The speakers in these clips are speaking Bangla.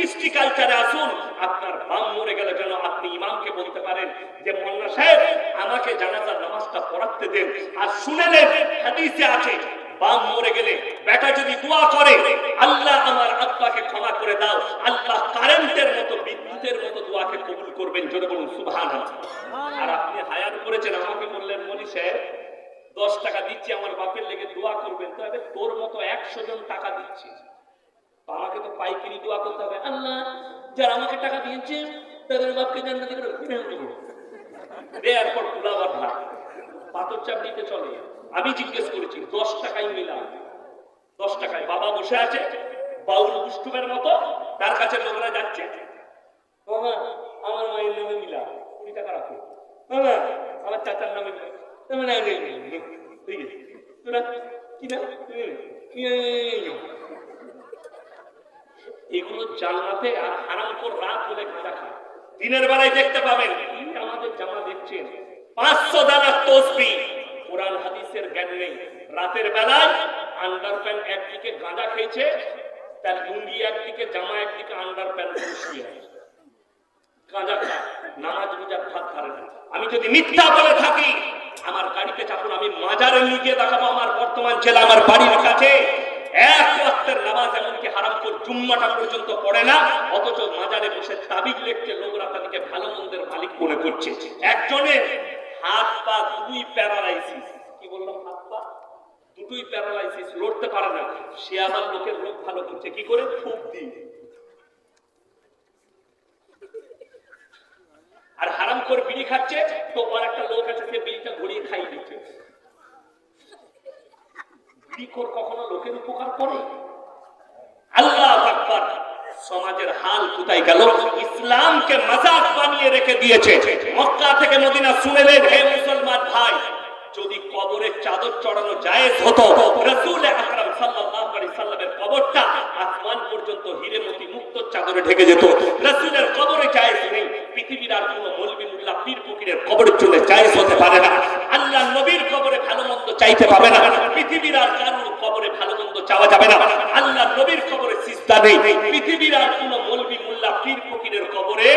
কৃষ্টি কালচারে আসুন, আপনার বাম মরে গেলে যেন আপনি ইমামকে বলতে পারেন যে মোল্লা সাহেব, আমাকে জানাজার নামাজটা পড়াতে দেন আর শুনে নেন, হাদিসে আছে, বাম মরে গেলে বেটা যদি দোয়া করে, আল্লাহ আমার আব্বাকে ক্ষমা করে দাও, আল্লাহ কারেন্টের মতো, বিদ্যুতের মতো দোয়াকে কবুল করবেন, জোরে বলুন সুবহান আর আপনি হায়ার করেছেন, আমাকে বললেন, মনি সাহেব, দশ টাকা দিচ্ছি, আমার বাপের লেগে দোয়া করবেন তবে তোর মতো একশো জন টাকা দিচ্ছে। আমাকে তো পাইকারি দোয়া করতে হবে। আল্লাহ যারা আমাকে টাকা দিয়েছে তাদের বাপকে জান্নাতি করে দেওয়ার পর গুলাবার ভাগ পাথর চাপ দিতে চলে। আমি জিজ্ঞেস করেছি দশ টাকাই মিলাম দশ টাকায় বাবা বসে আছে বাউল দুষ্টুমের মতো তার কাছে লোকরা যাচ্ছে। বাবা আমার মায়ের নামে মিলা কুড়ি টাকা রাখো। বাবা আমার চাচার নামে মিলা। তুমি না নেই নেই, নেই। ঠিক আছে তোরা কি না তুমি নে। কি না, এই নাও। এগুলো জান্নাতে আর হারাম কর রাত হলে গাঁজা খায় দিনের বেলায় দেখতে পাবেন আমাদের জামা দেখছেন পাঁচশো দানা তসবি। কোরআন, হাদিসের জ্ঞান নেই। রাতের বেলায় আন্ডার প্যান্ট একদিকে গাঁজা খেয়েছে, তার লুঙ্গি একদিকে, জামা একদিকে আন্ডার প্যান্ট শুয়ে গাঁজা খায় নামাজ রোজার ভাত ধারে না। আমি যদি মিথ্যা বলে থাকি, আমার গাড়িতে চাপুন, আমি মাজারে লিখে দেখাবো আমার বর্তমান ছেলে আমার বাড়ির কাছে। এক ওয়াক্তের নামাজ এমনকি হারাম করে জুম্মাটা পর্যন্ত পড়ে না, অথচ মাজারে বসে তাবিজ লিখছে, লোকরা তাদেরকে ভালো মন্দের মালিক মনে করছে। একজনের হাত পা দুই প্যারালাইসিস, কি বললাম, হাত পা? দুটোই প্যারালাইসিস, লড়তে পারে না। সে আবার লোকের ভালো করছে, কি করে? ফুক দিয়ে। আর হারাম করে বিড়ি খাচ্ছে, তো একটা লোক আছে, সে বিড়িটা ঘুরিয়ে খাইয়ে দিচ্ছে। বিড়িখোর কখনো লোকের উপকার করে? আল্লাহ আকবার। সমাজের হাল কোথায় গেল? ইসলামকে মজাক বানিয়ে রেখে দিয়েছে। মক্কা থেকে মদিনা শুনেলেন হে মুসলমান ভাই, যদি কবরের চাদর চড়ানো জায়েজ হতো, রাসূল আকরাম সাল্লাল্লাহু আলাইহি সাল্লামের কবরটা আসমান পর্যন্ত মতি মুক্ত চাদরে ঢেকে যেত। রাসূলের কবরে জায়েজ নেই। পৃথিবীর আর কোনো মৌলবি মুল্লা পীর ফকিরের কবরের জন্য জায়েজ হতে পারে না। আল্লাহ নবীর কবরে ভালো মন্দ চাইতে পাবে না। পৃথিবীর আর কারোর কবরে ভালো মন্দ চাওয়া যাবে না। নবীর কবরে সিজদা নেই। পৃথিবীর আর কোনো মৌলবি মুল্লা পীর ফকিরের কবরে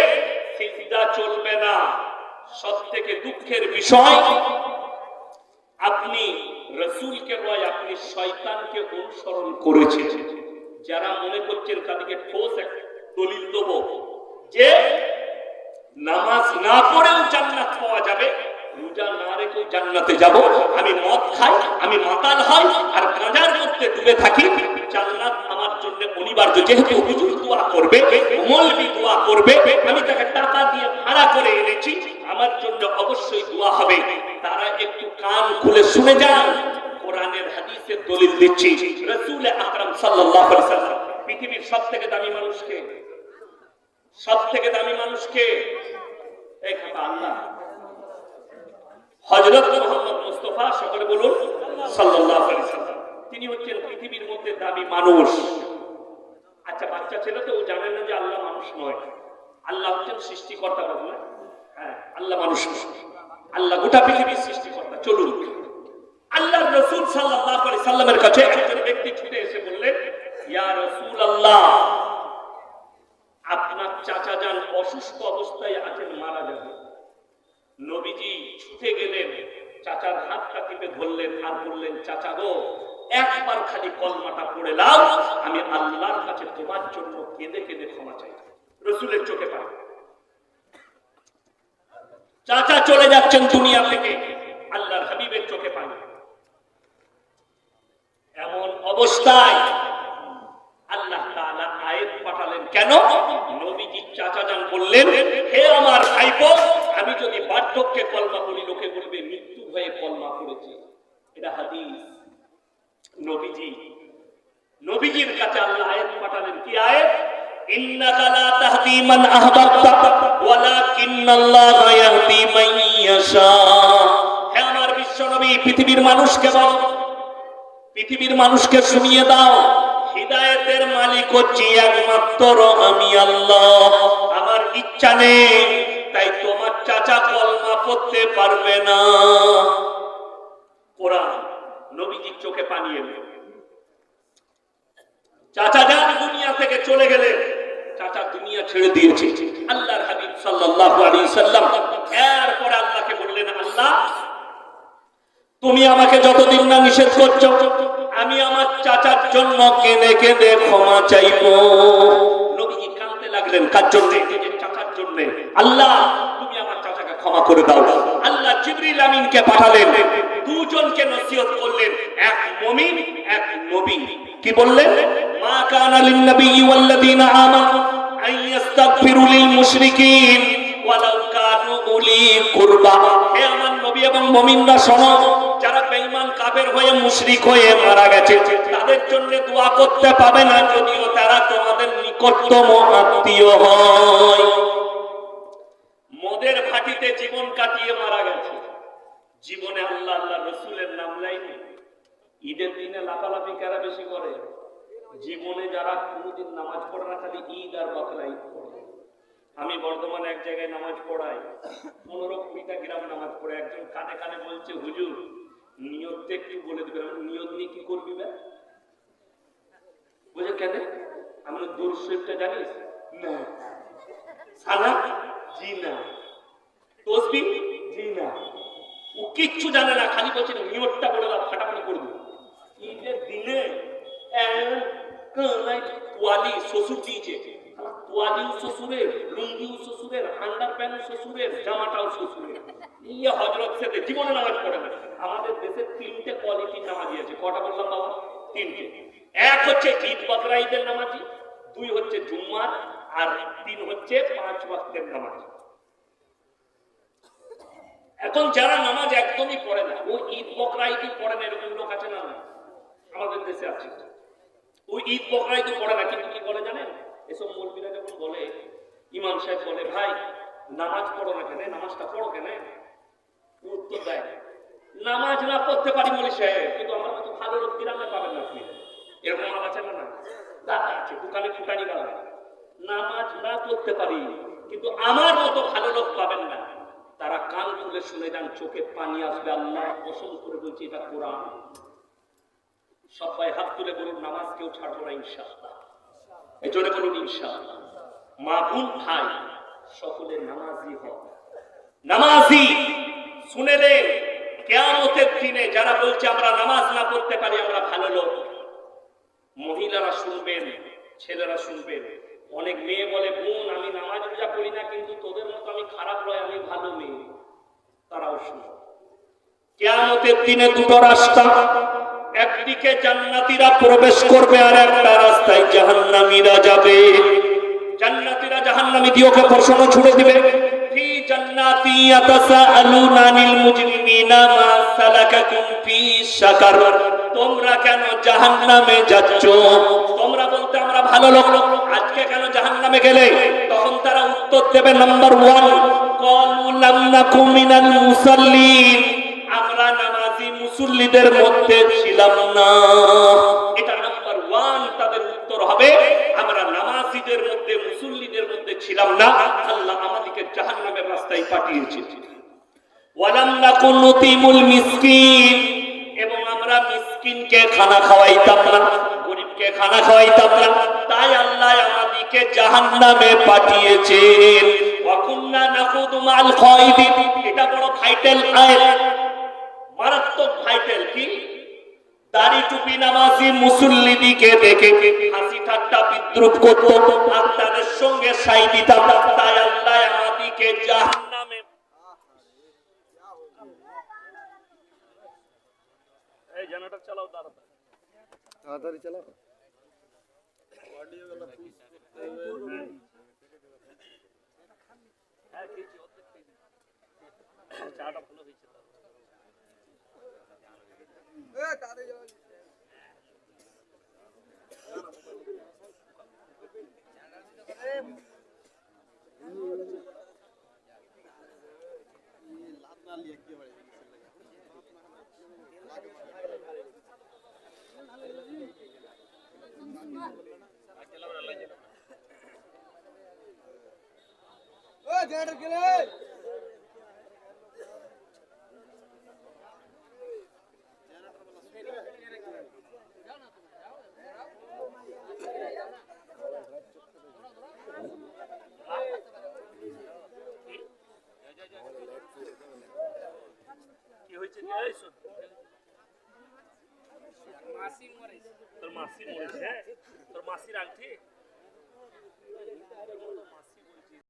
সিজদা চলবে না। সব থেকে দুঃখের বিষয়, আপনি রসুলকে নয়, আপনি শয়তানকে অনুসরণ করেছেন। যারা মনে করছেন তাদেরকে ঠোস একটা দলিল দেব। যে নামাজ না পড়েও জান্নাত পাওয়া যাবে রোজা না রেখেও জান্নাতে যাব। আমি মদ খাই, আমি মাতাল হই, আর গাঁজার মধ্যে ডুবে থাকি। জান্নাত আমার জন্য অনিবার্য, যেহেতু হুজুর দোয়া করবে, মৌলবি দোয়া করবে, আমি তাকে টাকা দিয়ে ভাড়া করে এনেছি। আমার জন্য অবশ্যই দোয়া হবে। তারা একটু কান খুলে শুনে যান। কোরআনের হাদিসের দলিল দিচ্ছি। রাসূল আকরাম সাল্লাল্লাহু আলাইহি সাল্লাম, পৃথিবীর সবথেকে দামি মানুষকে সব থেকে দামি মানুষকে এই খাতা আল্লাহ। হযরত মুহাম্মদ মুস্তাফা, সকলে বলুন সাল্লাম। তিনি হচ্ছেন পৃথিবীর মধ্যে দামি মানুষ। আচ্ছা বাচ্চা ছেলে তো জানে না যে আল্লাহ মানুষ নয়। আল্লাহ হচ্ছেন সৃষ্টিকর্তা, বলুন হ্যাঁ আল্লাহ মানুষ আল্লাহ গোটা পৃথিবীর সৃষ্টিকর্তা, চলুন। আল্লাহ রসুল আলাইহি সাল্লামের কাছে একজন ব্যক্তি ছুটে এসে বললেন, ইয়া রাসূলুল্লাহ, আপনার চাচা যান অসুস্থ অবস্থায় আছেন, মারা যাবে নবীজি ছুটে গেলেন, চাচার হাতটা টিপে ধরলেন আর বললেন চাচা গো, একবার খালি কলমাটা পড়ে লাও আমি আল্লাহর কাছে তোমার জন্য কেঁদে কেঁদে ক্ষমা চাই। রসুলের চোখে পাই চাচা চলে যাচ্ছেন দুনিয়া থেকে, আল্লাহর হাবিবের চোখে পাই এমন অবস্থায় আল্লাহ তাআলা পাঠালেন, কেন? নবীজি চাচা যান বললেন, হে আমার ভাইপো যদি বার্ধক্যে কলমা করি লোকে বলবে, মৃত্যু হয়ে কলমা করেছে এটা হাদিস। নবীজি। নবীজির কাছে আল্লাহ আয়াত পাঠালেন, কি আয়াত? ইন্নাকা লা তাহদি মান আহবাবতা ইয়াহদি মান ইয়াশা। হে আমার পৃথিবীর মানুষকে বলো। পৃথিবীর মানুষকে শুনিয়ে দাও। হৃদায়তের মালিক হচ্ছি একমাত্র আমি আল্লাহ। আমার ইচ্ছা নেই তাই তোমার চাচা কলমা পড়তে পারবে না। কোরআন নবীজির চোখে পানি এলো চাচা যান দুনিয়া থেকে চলে গেলে, চাচা দুনিয়া ছেড়ে দিয়েছে। আল্লাহর হাবিব সাল্লাল্লাহু আলাইহি সাল্লাম এরপরে আল্লাহকে বললেন, আল্লাহ, তুমি আমাকে যতদিন না নিষেধ করছ, আমি আমার চাচার জন্য কেঁদে কেঁদে ক্ষমা চাইব। নবীজি কাঁদতে লাগলেন কার জন্য নিজের আল্লাহ, তুমি আমার চাচাকে ক্ষমা করে দাও। আল্লাহ জিবরিল আমিনকে পাঠালেন। দুজনকে নসিহত করলেন। এক মুমিন, এক নবী। কি বললেন? মা কানা লিন নবী ওয়াল্লাযিনা আমানু আন ইস্তাগফিরু লিল মুশরিকিন ওয়ালাউ কানু উলি কুরবা। হে আমার নবী এবং মুমিনরা শোনো, যারা বেঈমান, কাফের হয়ে মুশরিক হয়ে মারা গেছে, তাদের জন্য দোয়া করতে পাবে না, যদিও তারা তোমাদের নিকটতম আত্মীয় হয়। মদের ভাটিতে জীবন কাটিয়ে মারা গেছে। জীবনে আল্লাহ আল্লাহ রসুলের নাম লাইনি ঈদের দিনে লাফালাফি কারা বেশি করে? জীবনে যারা কোনোদিন নামাজ পড়ে না, খালি ঈদ আর বাকরা ঈদ পড়ে। আমি বর্তমানে এক জায়গায় নামাজ পড়াই। পনেরো কুড়িটা গ্রাম নামাজ পড়ে। একজন কানে কানে বলছে, হুজুর, নিয়তটা একটু বলে আমি নিয়ত নিয়ে কি করবি বে? বুঝে কেন? আমি দূর শরীফটা জানিস? না। সালা জি না। তসবি? না। ও কিচ্ছু জানে না, খালি বলছে নিয়তটা বলে দাও, ফাটাফাটি করে ঈদের দিনে তোয়ালি শ্বশুর দিয়েছে। তোয়ালিও শ্বশুরের, লুঙ্গিও শ্বশুরের, আন্ডার প্যান্ট শ্বশুরের, জামাটাও শ্বশুরের। ইয়ে হজরত সেতে জীবনে নামাজ পড়ে না। আমাদের দেশে তিনটে কোয়ালিটির নামাজি আছে। কটা বললাম বাবা? তিনটে। এক হচ্ছে ঈদ বকরা, ঈদের নামাজি, দুই হচ্ছে জুম্মার, আর তিন হচ্ছে পাঁচ ওয়াক্তের নামাজ। এখন যারা নামাজ একদমই পড়ে না ও ঈদ বকরা ঈদই পড়ে না, এরকম লোক আছে না? আমাদের দেশে আছে। ওই ঈদ বকরা ঈদই পড়ে না, কিন্তু কি বলে জানেন? এসব মৌলবীরা যখন বলে, ইমাম সাহেব বলে, ভাই, নামাজ পড়ো না কেন? নামাজটা পড়ো কেন? উত্তর দেয় নামাজ না পড়তে পারি বলি সাহেব, কিন্তু আমার মতো ভালো লোক গ্রামে পাবেন না আপনি? এরকম আমার আছে না না দাদা আছে দোকানে ফুটানি গালা নামাজ না পড়তে পারি, কিন্তু আমার মতো ভালো লোক পাবেন না। তারা কান খুলে শুনে যান, চোখে পানি আসবে, আল্লাহ কসম করে বলছি, এটা কোরআন। সবাই হাত তুলে বলুন, নামাজ কেউ ছাড়বো না, ইনশাআল্লাহ। এই জন্য বলুন, ইনশাআল্লাহ। মা বোন, ভাই সকলে নামাজি হোক নামাজি শুনে রে কেয়ামতের দিনে যারা বলছে, আমরা নামাজ না পড়তে পারি, আমরা ভালো লোক। মহিলারা শুনবেন, ছেলেরা শুনবেন। অনেক মেয়ে বলে, বোন, আমি নামাজ রোজা করি না, কিন্তু তোদের মতো আমি খারাপ নয়, আমি ভালো মেয়ে। তারাও শুনবে কেয়ামতের দিনে দুটো রাস্তা, একদিকে জান্নাতীরা প্রবেশ করবে আর একটা রাস্তায় জাহান্নামীরা যাবে। জান্নাতীরা জাহান্নামী ওকে প্রশ্ন ছুড়ে দিবে, ফি জান্নাতি ইয়াতাসাআলুনা আনিল মুজরিমিনা মা সালাকাকুম তোমরা কেন জাহান্নামে যাচ্ছ? তোমরা বলতে আমরা ভালো লোক। আজকে কেন জাহান্নামে গেলে? তখন তারা উত্তর দেবে নাম্বার ওয়ান আমরা নামাজি মুসল্লিদের মধ্যে ছিলাম না। এটা নাম্বার ওয়ান তাদের উত্তর হবে। আমরা নামাজিদের মধ্যে, মুসল্লিদের মধ্যে ছিলাম না। আল্লাহ আমাদেরকে জাহান্নামের রাস্তায় পাঠিয়েছে। আমরা মিসকিনকে খানা খাওয়াইতাম না, গরিবকে খানা খাওয়াইতাম না। তাই আল্লাহ আমাদেরকে জাহান্নামে পাঠিয়েছেন। ওয়া কুন্না নাকুদু মাল এটা বড় মারাত্মক কি? দাড়ি টুপি নামাজি দেখে হাসি ঠাট্টা বিদ্রুপ করত। আর তাদের সঙ্গে সাই দিতাম। তাই আল্লাহ আমাদিকে জাহান্নামে নাটক চালাও তাড়াতাড়ি তাড়াতাড়ি চালাও চাটা ভালো হয়েছে তাড়াতাড়ি চালাও लात ना लिया क्या बड़े கேடர்களே